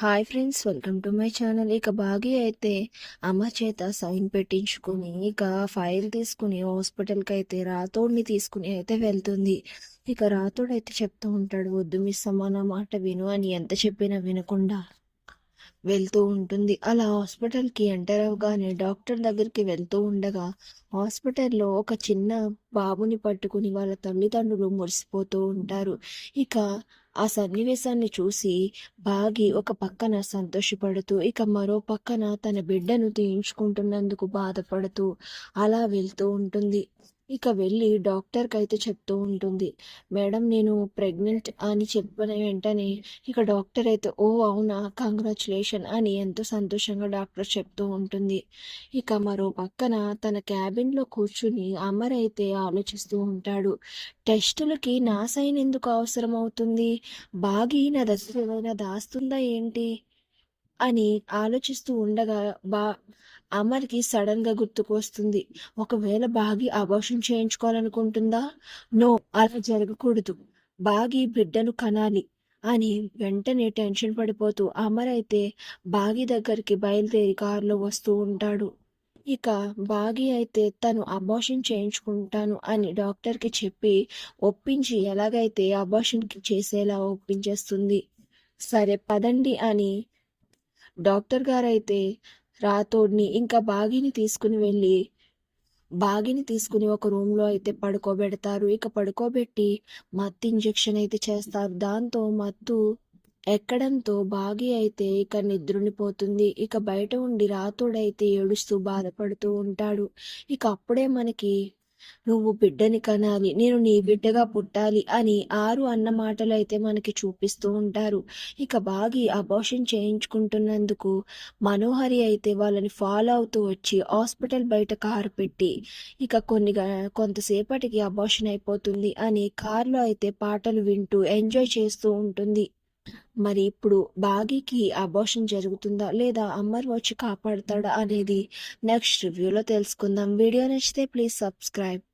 Hi friends welcome to my channel. ఇక బాగి అయితే అమ్మ చేత సైన్ పెట్టించుకుని ఇక ఫైల్ తీసుకుని హాస్పిటల్కి అయితే రాతోడిని తీసుకుని అయితే వెళ్తుంది. ఇక రాతోడు అయితే చెప్తూ ఉంటాడు వద్దు మిస్ అమ్మ నా మాట విను అని ఎంత చెప్పినా వినకుండా. వెళ్తూ ఉంటుంది. అలా హాస్పిటల్కి ఎంటర్ అవగానే డాక్టర్ దగ్గరికి వెళ్తూ ఉండగా హాస్పిటల్లో ఒక చిన్న బాబుని పట్టుకుని వాళ్ళ తల్లిదండ్రులు మురిసిపోతూ ఉంటారు. ఇక ఆ సన్నివేశాన్ని చూసి బాగి ఒక పక్కన సంతోషపడుతూ ఇక మరో పక్కన తన బిడ్డను తీయించుకుంటున్నందుకు బాధపడుతూ అలా వెళ్తూ ఉంటుంది. ఇక వెళ్ళి డాక్టర్కి అయితే చెప్తూ ఉంటుంది. మేడం నేను ప్రెగ్నెంట్ అని చెప్పిన వెంటనే ఇక డాక్టర్ అయితే ఓ అవునా? కంగ్రాచులేషన్ అని ఎంతో సంతోషంగా డాక్టర్ చెప్తూ ఉంటుంది. ఇక మరో పక్కన తన క్యాబిన్లో కూర్చుని అమర్ అయితే ఆలోచిస్తూ ఉంటాడు. టెస్టులకి నా సైన్ ఎందుకు అవసరం అవుతుంది? బాగి నా దశ ఏమైనా దాస్తుందా ఏంటి? అని ఆలోచిస్తూ ఉండగా బా అమర్కి సడన్గా గుర్తుకొస్తుంది. ఒకవేళ బాగి అబోషన్ చేయించుకోవాలనుకుంటుందా? నో అలా జరగకూడదు. బాగి బిడ్డను కనాలి అని వెంటనే టెన్షన్ పడిపోతూ అమర్ అయితే బాగి దగ్గరికి బయలుదేరి కారులో వస్తూ ఉంటాడు. ఇక బాగి అయితే తను అబార్షన్ చేయించుకుంటాను అని డాక్టర్కి చెప్పి ఒప్పించి ఎలాగైతే అబార్షన్కి చేసేలా ఒప్పించేస్తుంది. సరే పదండి అని డాక్టర్ గారైతే రాతోడిని ఇంకా బాగిని తీసుకుని వెళ్ళి బాగిని తీసుకుని ఒక రూమ్లో అయితే పడుకోబెడతారు. ఇక పడుకోబెట్టి మత్తు ఇంజెక్షన్ అయితే చేస్తారు. దాంతో మత్తు ఎక్కడంతో బాగి అయితే ఇక నిద్రునిపోతుంది ఇక బయట ఉండి రాతోడైతే ఏడుస్తూ బాధపడుతూ ఉంటాడు. ఇక అప్పుడే మనకి నువ్వు బిడ్డని కనాలి నేను నీ బిడ్డగా పుట్టాలి అని ఆరు అన్న మాటలు అయితే మనకి చూపిస్తూ ఉంటారు. ఇక బాగి అబార్షన్ చేయించుకుంటున్నందుకు మనోహరి అయితే వాళ్ళని ఫాలో అవుతూ వచ్చి హాస్పిటల్ బయట కారు పెట్టి ఇక కొన్ని కొంతసేపటికి అబార్షన్ అయిపోతుంది అని కార్లో అయితే పాటలు వింటూ ఎంజాయ్ చేస్తూ ఉంటుంది. మరి ఇప్పుడు బాగీకి అబోషన్ జరుగుతుందా లేదా అమ్మర్ వచ్చి కాపాడుతాడా అనేది నెక్స్ట్ రివ్యూలో తెలుసుకుందాం. వీడియో నచ్చితే ప్లీజ్ సబ్స్క్రైబ్